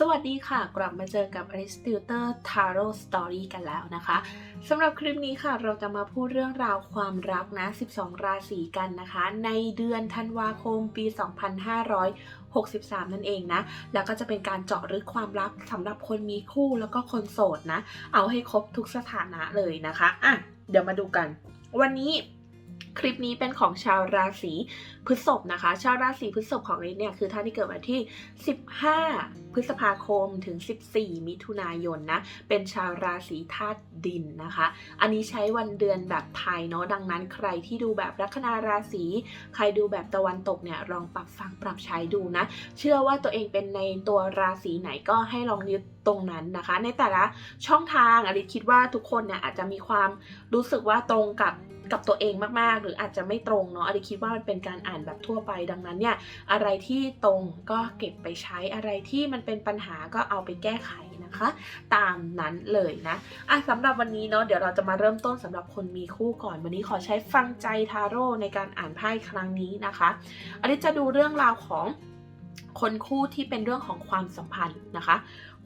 สวัสดีค่ะ กลับมาเจอกับ Aristotle Tarot Story กันแล้วนะคะสำหรับคลิปนี้ค่ะ เราจะมาพูดเรื่องราวความรักนะ 12 ราศีกันนะคะ ในเดือนธันวาคมปี 2563 นั่นเองนะ แล้วก็จะเป็นการเจาะลึกความรักสำหรับคนมีคู่แล้วก็คนโสดนะ เอาให้ครบทุกสถานะเลยนะคะ อะ เดี๋ยวมาดูกัน วันนี้ คลิปนี้เป็นของชาวราศีพฤษภนะคะ ชาวราศีพฤษภของลิศเนี่ยคือท่านที่เกิดวันที่ 15 พฤษภาคมถึง 14 มิถุนายนนะ เป็นชาวราศีธาตุดินนะคะ อันนี้ใช้วันเดือนแบบไทยเนาะ ดังนั้นใครที่ดูแบบลัคนาราศี ใครดูแบบตะวันตกเนี่ยลองปรับฟังปรับใช้ดูนะ เชื่อว่าตัวเองเป็นในตัวราศีไหนก็ให้ลองยึดตรงนั้นนะคะ ในแต่ละช่องทางอลิศคิดว่าทุกคนเนี่ยอาจจะมีความรู้สึกว่าตรงกับ กับตัวเองมากๆ หรืออาจจะไม่ตรงเนาะอลิคิดว่ามันเป็นการอ่านแบบทั่วไปดังนั้นเนี่ยอะไรที่ตรงก็เก็บไปใช้อะไรที่มันเป็นปัญหาก็เอาไปแก้ไขนะคะ ตามนั้นเลยนะอะสำหรับวันนี้เนาะเดี๋ยวเราจะมาเริ่มต้นสำหรับคนมีคู่ก่อนวันนี้ขอใช้ฟังใจทาโร่ในการอ่านไพ่ครั้งนี้นะคะอันนี้จะดูเรื่องราวของคนคู่ที่เป็นเรื่องของความสัมพันธ์นะคะ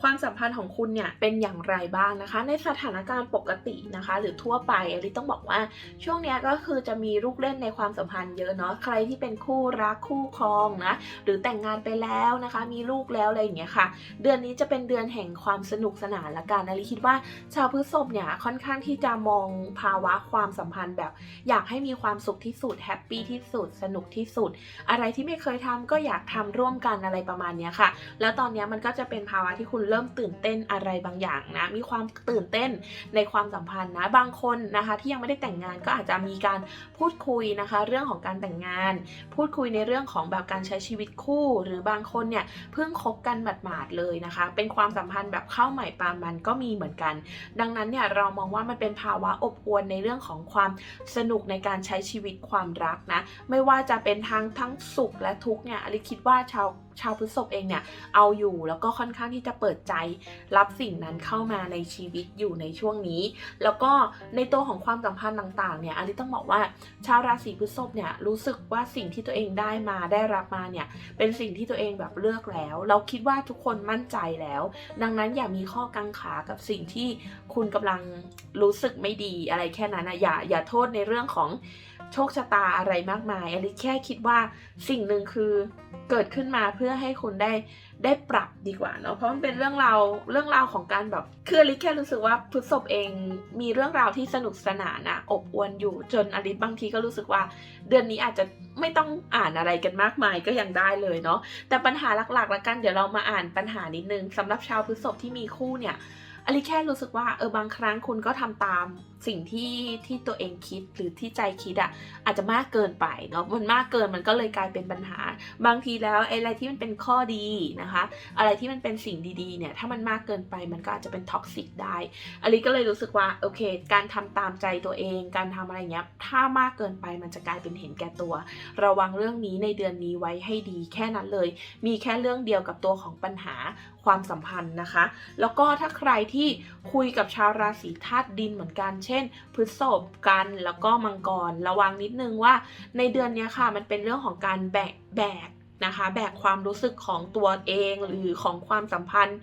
ความสัมพันธ์ของคุณเนี่ยเป็นอย่างไรบ้างนะคะ ในสถานการณ์ปกตินะคะ หรือทั่วไปอลิต้องบอกว่าช่วงนี้ก็คือจะมีลูกเล่นในความสัมพันธ์เยอะเนาะใครที่เป็นคู่รักคู่ครองนะหรือแต่งงานไปแล้วนะคะ มีลูกแล้วอะไรอย่างเงี้ยค่ะ เดือนนี้จะเป็นเดือนแห่งความสนุกสนานละกันอลิคิดว่าชาวพฤษภเนี่ยค่อนข้างที่จะมองภาวะความสัมพันธ์แบบ อยากให้มีความสุขที่สุดแฮปปี้ที่สุดสนุกที่สุด อะไรที่ไม่เคยทำก็อยากทำร่วมกันอะไรประมาณเนี้ยค่ะ แล้วตอนเนี้ยมันก็จะเป็นภาวะที่คุณเริ่มตื่นเต้นอะไรบางอย่างนะ มีความตื่นเต้นในความสัมพันธ์นะ บางคนนะคะ ที่ยังไม่ได้แต่งงานก็อาจจะมีการพูดคุยนะคะ เรื่องของการแต่งงาน พูดคุยในเรื่องของแบบการใช้ชีวิตคู่ หรือบางคนเนี่ยเพิ่งคบกันหมาดๆเลยนะคะ เป็นความสัมพันธ์แบบเข้าใหม่ปามันก็มีเหมือนกัน ดังนั้นเนี่ยเรามองว่ามันเป็นภาวะอบอวลในเรื่องของความสนุกในการใช้ชีวิตความรักนะ ไม่ว่าจะเป็นทั้งทั้งสุขและทุกข์เนี่ยอลิคิดว่าชาว ชาวพฤษภเองเนี่ยเอาอยู่แล้วก็ค่อนข้างที่จะเปิดใจรับสิ่งนั้นเข้ามาในชีวิตอยู่ในช่วงนี้ แล้วก็ในตัวของความสัมพันธ์ต่างๆเนี่ยอันนี้ต้องบอกว่าชาวราศีพฤษภเนี่ยรู้สึกว่าสิ่งที่ตัวเองได้มาได้รับมาเนี่ยเป็นสิ่งที่ตัวเองแบบเลือกแล้ว เราคิดว่าทุกคนมั่นใจแล้ว ดังนั้นอย่ามีข้อกังขากับสิ่งที่คุณกำลังรู้สึกไม่ดีอะไรแค่นั้นนะอย่าอย่าโทษในเรื่องของ โชคชะตาอะไรมากมายอลิแค่คิดว่าสิ่งหนึ่งคือเกิดขึ้นมาเพื่อให้คุณได้ได้ปรับดีกว่าเนาะเพราะมันเป็นเรื่องราวเรื่องราวของการแบบคืออลิแค่รู้สึกว่าพฤษภเองมีเรื่องราวที่สนุกสนานนะอบอวลอยู่จนอลิบางทีก็รู้สึกว่า เดือนนี้อาจจะไม่ต้องอ่านอะไรกันมากมายก็ยังได้เลยเนาะแต่ปัญหาหลักๆละกันเดี๋ยวเรามาอ่านปัญหานิดนึงสำหรับชาวพฤษภที่มีคู่เนี่ยอลิแค่รู้สึกว่าเออบางครั้งคุณก็ทำตามสิ่งที่ที่ตัวเองคิดหรือที่ใจคิดอะ่ะอาจจะมากเกินไปเนาะมันมากเกินมันก็เลยกลายเป็นปัญหา บางทีแล้วอะไรที่มันเป็นข้อดีนะคะ อะไรที่มันเป็นสิ่งดีๆเนี่ยถ้ามันมากเกินไปมันก็อาจจะเป็นท็อกซิกได้อลิก็เลยรู้สึกว่าโอเค การทำตามใจตัวเอง การทำอะไรเงี้ยถ้ามากเกินไปมันจะกลายเป็นเห็นแก่ตัว ระวังเรื่องนี้ในเดือนนี้ไว้ให้ดีแค่นั้นเลย มีแค่เรื่องเดียวกับตัวของปัญหาความสัมพันธ์นะคะ แล้วก็ถ้าใครที่คุยกับชาวราศีธาตุดินเหมือนกันเช่น พฤษภกันแล้วก็มังกร ระวังนิดนึงว่าในเดือนนี้ค่ะ มันเป็นเรื่องของการแบกแบก นะคะ แบกความรู้สึกของตัวเองหรือของความสัมพันธ์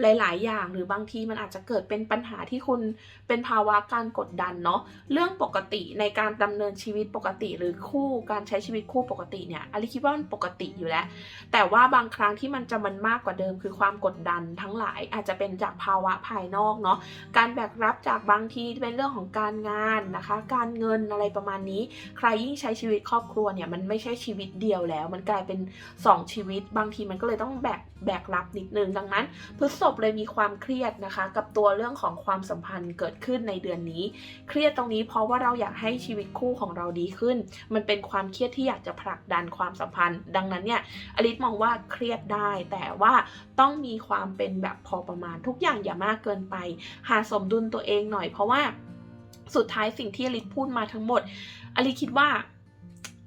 หลาย ๆ อย่าง หรือบางทีมันอาจจะเกิดเป็นปัญหาที่คุณเป็นภาวะการกดดันเนาะเรื่องปกติในการดำเนินชีวิตปกติ หรือคู่การใช้ชีวิตคู่ปกติเนี่ยอลิคิดว่ามันปกติอยู่แล้ว แต่ว่าบางครั้งที่มันจะมันมากกว่าเดิม คือความกดดันทั้งหลายอาจจะเป็นจากภาวะภายนอกเนาะการแบกรับจากบางทีเป็นเรื่องของการงานนะคะ การเงินอะไรประมาณนี้ ใครยิ่งใช้ชีวิตครอบครัวเนี่ยมันไม่ใช่ชีวิตเดียวแล้ว มันกลายเป็น2 ชีวิต บางทีมันก็เลยต้องแบกแบกรับนิดนึง ดังนั้นพฤษภเลยมีความเครียดนะคะ กับตัวเรื่องของความสัมพันธ์เกิดขึ้นในเดือนนี้ เครียดตรงนี้เพราะว่าเราอยากให้ชีวิตคู่ของเราดีขึ้น มันเป็นความเครียดที่อยากจะผลักดันความสัมพันธ์ ดังนั้นเนี่ยอลิสมองว่าเครียดได้ แต่ว่าต้องมีความเป็นแบบพอประมาณทุกอย่างอย่ามากเกินไป หาสมดุลตัวเองหน่อยเพราะว่าสุดท้ายสิ่งที่อลิสพูดมาทั้งหมดอลิสคิดว่า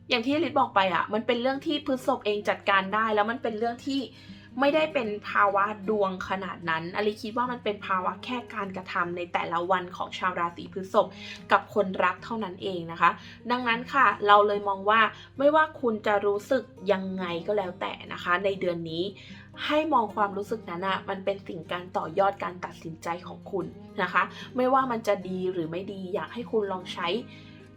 อย่างที่ลิสบอกไปอะมันเป็นเรื่องที่พฤษภเองจัดการได้ แล้วมันเป็นเรื่องที่ไม่ได้เป็นภาวะดวงขนาดนั้นอลิคิดว่ามันเป็นภาวะแค่การกระทำในแต่ละวันของชาวราศีพฤษภกับคนรักเท่านั้นเองนะคะ ดังนั้นค่ะ เราเลยมองว่าไม่ว่าคุณจะรู้สึกยังไงก็แล้วแต่นะคะ ในเดือนนี้ให้มองความรู้สึกนั้นอะมันเป็นสิ่งการต่อยอดการตัดสินใจของคุณนะคะ ไม่ว่ามันจะดีหรือไม่ดีอยากให้คุณลองใช้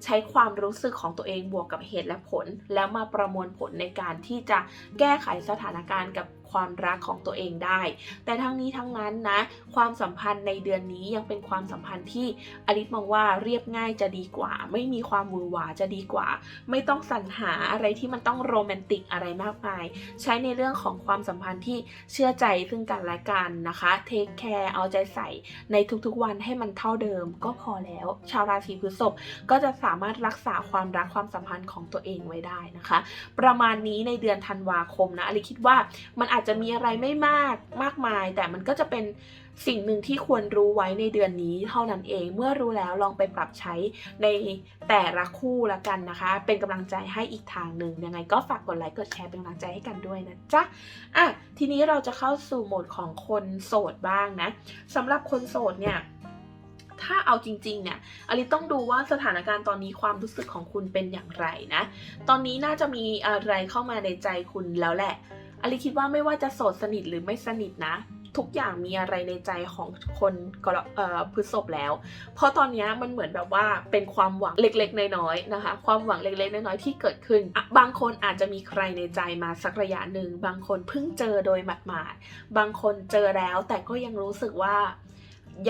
ใช้ความรู้สึกของตัวเองบวกกับเหตุและผล แล้วมาประมวลผลในการที่จะแก้ไขสถานการณ์กับ ความรักของตัวเองได้ แต่ทั้งนี้ทั้งนั้นนะ ความสัมพันธ์ในเดือนนี้ยังเป็นความสัมพันธ์ที่อลิสมองว่าเรียบง่ายจะดีกว่า ไม่มีความวือหวาจะดีกว่า ไม่ต้องสรรหาอะไรที่มันต้องโรแมนติกอะไรมากมาย ใช้ในเรื่องของความสัมพันธ์ที่เชื่อใจซึ่งกันและกันนะคะเทคแคร์เอาใจใส่ในทุกๆวันให้มันเท่าเดิมก็พอแล้ว ชาวราศีพฤษภก็จะสามารถรักษาความรักความสัมพันธ์ของตัวเองไว้ได้นะคะ ประมาณนี้ในเดือนธันวาคมนะอลิคิดว่ามันอาจจะมีอะไรไม่มากมากมาย แต่มันก็จะเป็นสิ่งหนึ่งที่ควรรู้ไว้ในเดือนนี้เท่านั้นเอง เมื่อรู้แล้วลองไปปรับใช้ในแต่ละคู่ละกันนะคะ เป็นกำลังใจให้อีกทางหนึ่งยังไงก็ฝากกดไลค์กดแชร์เป็นกำลังใจให้กันด้วยนะจ๊ะอะทีนี้เราจะเข้าสู่โหมดของคนโสดบ้างนะสำหรับคนโสดเนี่ยถ้าเอาจริงๆ เนี่ยอลิต้องดูว่าสถานการณ์ตอนนี้ความรู้สึกของคุณเป็นอย่างไรนะ ตอนนี้น่าจะมีอะไรเข้ามาในใจคุณแล้วแหละ อลิคิดว่าไม่ว่าจะโสดสนิทหรือไม่สนิทนะ ทุกอย่างมีอะไรในใจของคนกรเอ่อพฤษภแล้ว เพราะตอนนี้มันเหมือนแบบว่าเป็นความหวังเล็กๆ น้อยๆนะคะ ความหวังเล็กๆ น้อยๆที่เกิดขึ้น บางคนอาจจะมีใครในใจมาสักระยะหนึ่ง บางคนเพิ่งเจอโดยหมาดๆ บางคนเจอแล้วแต่ก็ยังรู้สึกว่า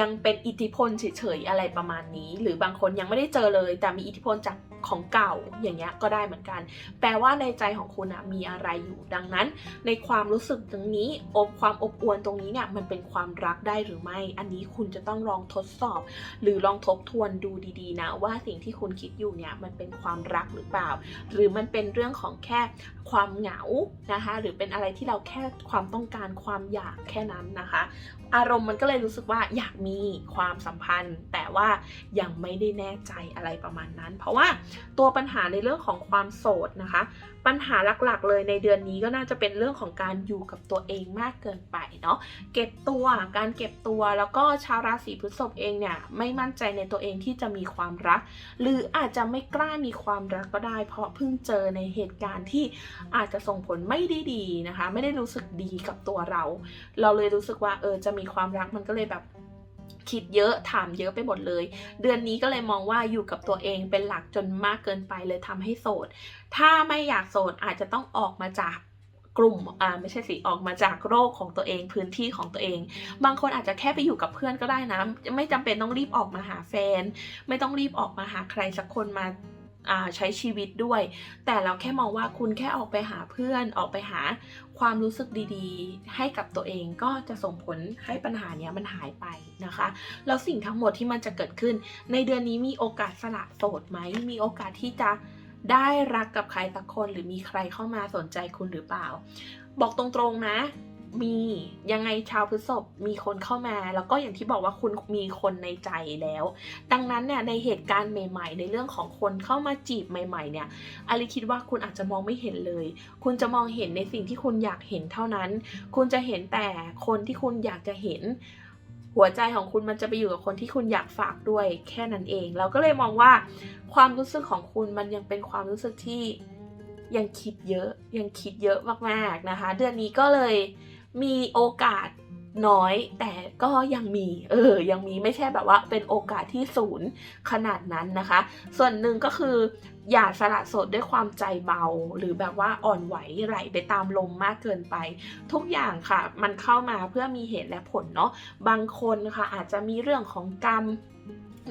ยังเป็นอิทธิพลเฉยๆอะไรประมาณนี้ หรือบางคนยังไม่ได้เจอเลย แต่มีอิทธิพลจาก ของเก่าอย่างเงี้ยก็ได้เหมือนกัน แปลว่าในใจของคุณอะมีอะไรอยู่ดังนั้น ในความรู้สึกตรงนี้อบความอบอวลตรงนี้เนี่ยมันเป็นความรักได้หรือไม่ อันนี้คุณจะต้องลองทดสอบ หรือลองทบทวนดูดีๆนะว่าสิ่งที่คุณคิดอยู่เนี่ยมันเป็นความรักหรือเปล่า หรือมันเป็นเรื่องของแค่ความเหงานะคะ หรือเป็นอะไรที่เราแค่ความต้องการความอยากแค่นั้นนะคะ อารมณ์มันก็เลยรู้สึกว่าอยากมีความสัมพันธ์ แต่ว่ายังไม่ได้แน่ใจอะไรประมาณนั้น เพราะว่าตัวปัญหาในเรื่องของความโสดนะคะ ปัญหาหลักๆ เลยในเดือนนี้ก็น่าจะเป็นเรื่องของการอยู่กับตัวเองมากเกินไปเนาะเก็บตัวการเก็บตัวแล้วก็ชาวราศีพฤษภเองเนี่ยไม่มั่นใจในตัวเองที่จะมีความรัก หรืออาจจะไม่กล้ามีความรักก็ได้ เพราะเพิ่งเจอในเหตุการณ์ที่อาจจะส่งผลไม่ได้ดีนะคะ ไม่ได้รู้สึกดีกับตัวเรา เราเลยรู้สึกว่าเออจะมีความรักมันก็เลยแบบ คิดเยอะถามเยอะไปหมดเลย เดือนนี้ก็เลยมองว่าอยู่กับตัวเองเป็นหลักจนมากเกินไปเลยทำให้โสด ถ้าไม่อยากโสดอาจจะต้องออกมาจากกลุ่มอ่าไม่ใช่สิออกมาจากโรคของตัวเองพื้นที่ของตัวเอง บางคนอาจจะแค่ไปอยู่กับเพื่อนก็ได้นะ ไม่จำเป็นต้องรีบออกมาหาแฟน ไม่ต้องรีบออกมาหาใครสักคนมาอ่า ใช้ชีวิตด้วย แต่เราแค่มองว่าคุณแค่ออกไปหาเพื่อนออกไปหาความรู้สึกดีๆ ให้กับตัวเองก็จะส่งผลให้ปัญหาเนี้ยมันหายไปนะคะ แล้วสิ่งทั้งหมดที่มันจะเกิดขึ้น ในเดือนนี้มีโอกาสสละโสดไหม มีโอกาสที่จะได้รักกับใครสักคนหรือมีใครเข้ามาสนใจคุณหรือเปล่า บอกตรงๆนะ มียังไงชาวพฤษภมีคนเข้ามา แล้วก็อย่างที่บอกว่าคุณมีคนในใจแล้ว ดังนั้นเนี่ยในเหตุการณ์ใหม่ ๆ ในเรื่องของคนเข้ามาจีบใหม่ ๆ เนี่ยอลิคิดว่าคุณอาจจะมองไม่เห็นเลย คุณจะมองเห็นในสิ่งที่คุณอยากเห็นเท่านั้น คุณจะเห็นแต่คนที่คุณอยากจะเห็นหัวใจของคุณมันจะไปอยู่กับคนที่คุณอยากฝากด้วยแค่นั้นเอง เราก็เลยมองว่าความรู้สึกของคุณมันยังเป็นความรู้สึกที่ยังคิดเยอะยังคิดเยอะมากๆนะคะ เดือนนี้ก็เลย มีโอกาสน้อยแต่ก็ยังมีเออยังมีไม่ใช่แบบว่าเป็นโอกาสที่ศูนย์ขนาดนั้นนะคะ ส่วนหนึ่งก็คือ อย่าสละสดด้วยความใจเบา หรือแบบว่าอ่อนไหวไหลไปตามลมมากเกินไป ทุกอย่างค่ะ มันเข้ามาเพื่อมีเหตุและผลเนาะบางคนค่ะอาจจะมีเรื่องของกรรม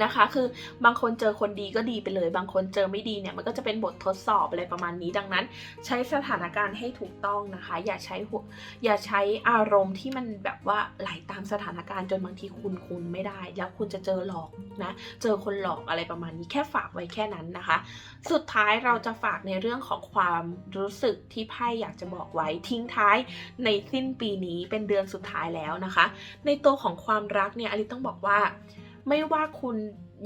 นะคะ คือบางคนเจอคนดีก็ดีไปเลย บางคนเจอไม่ดีเนี่ยมันก็จะเป็นบททดสอบอะไรประมาณนี้ ดังนั้น ใช้สถานการณ์ให้ถูกต้องนะคะ อย่าใช้หัวอย่าใช้อารมณ์ที่มันแบบว่าไหลตามสถานการณ์จนบางทีคุณคุณไม่ได้ แล้วคุณจะเจอหลอกนะ เจอคนหลอกอะไรประมาณนี้แค่ฝากไว้แค่นั้นนะคะสุดท้ายเราจะฝากในเรื่องของความรู้สึกที่ไพ่อยากจะบอกไว้ทิ้งท้ายในสิ้นปีนี้เป็นเดือนสุดท้ายแล้วนะคะ ในตัวของความรักเนี่ยอลิต้องบอกว่า ไม่ว่าคุณ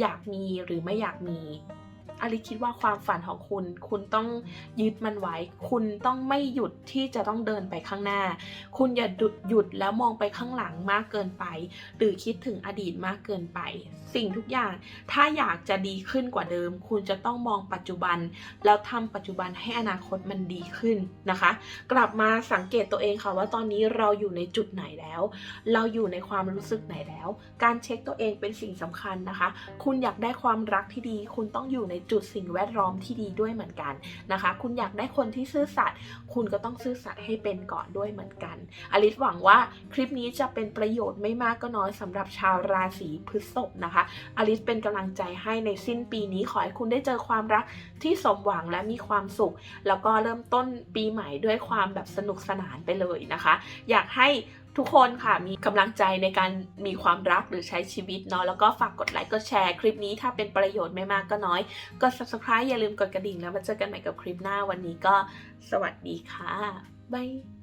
อยากมีหรือไม่อยากมี อลิคิดว่าความฝันของคุณ คุณต้องยึดมันไว้ คุณต้องไม่หยุดที่จะต้องเดินไปข้างหน้า คุณอย่าหยุดหยุดแล้วมองไปข้างหลังมากเกินไป หรือคิดถึงอดีตมากเกินไป สิ่งทุกอย่าง ถ้าอยากจะดีขึ้นกว่าเดิม คุณจะต้องมองปัจจุบัน แล้วทำปัจจุบันให้อนาคตมันดีขึ้นนะคะ กลับมาสังเกตตัวเองค่ะว่าตอนนี้เราอยู่ในจุดไหนแล้ว เราอยู่ในความรู้สึกไหนแล้ว การเช็คตัวเองเป็นสิ่งสำคัญนะคะ คุณอยากได้ความรักที่ดี คุณต้องอยู่ในจุดสิ่งแวดล้อมที่ดีด้วยเหมือนกันนะคะ คุณอยากได้คนที่ซื่อสัตย์คุณก็ต้องซื่อสัตย์ให้เป็นก่อนด้วยเหมือนกันอลิสหวังว่าคลิปนี้จะเป็นประโยชน์ไม่มากก็น้อยสำหรับชาวราศีพฤษภนะคะอลิสเป็นกำลังใจให้ในสิ้นปีนี้ขอให้คุณได้เจอความรักที่สมหวังและมีความสุข แล้วก็เริ่มต้นปีใหม่ด้วยความแบบสนุกสนานไปเลยนะคะ อยากให้ ทุกคนค่ะมีกำลังใจในการมีความรักหรือใช้ชีวิตเนาะแล้วก็ฝากกดไลค์กดแชร์คลิปนี้ถ้าเป็นประโยชน์ไม่มากก็น้อย กด subscribe อย่าลืมกดกระดิ่งแล้วมาเจอกันใหม่กับคลิปหน้าวันนี้ก็สวัสดีค่ะบาย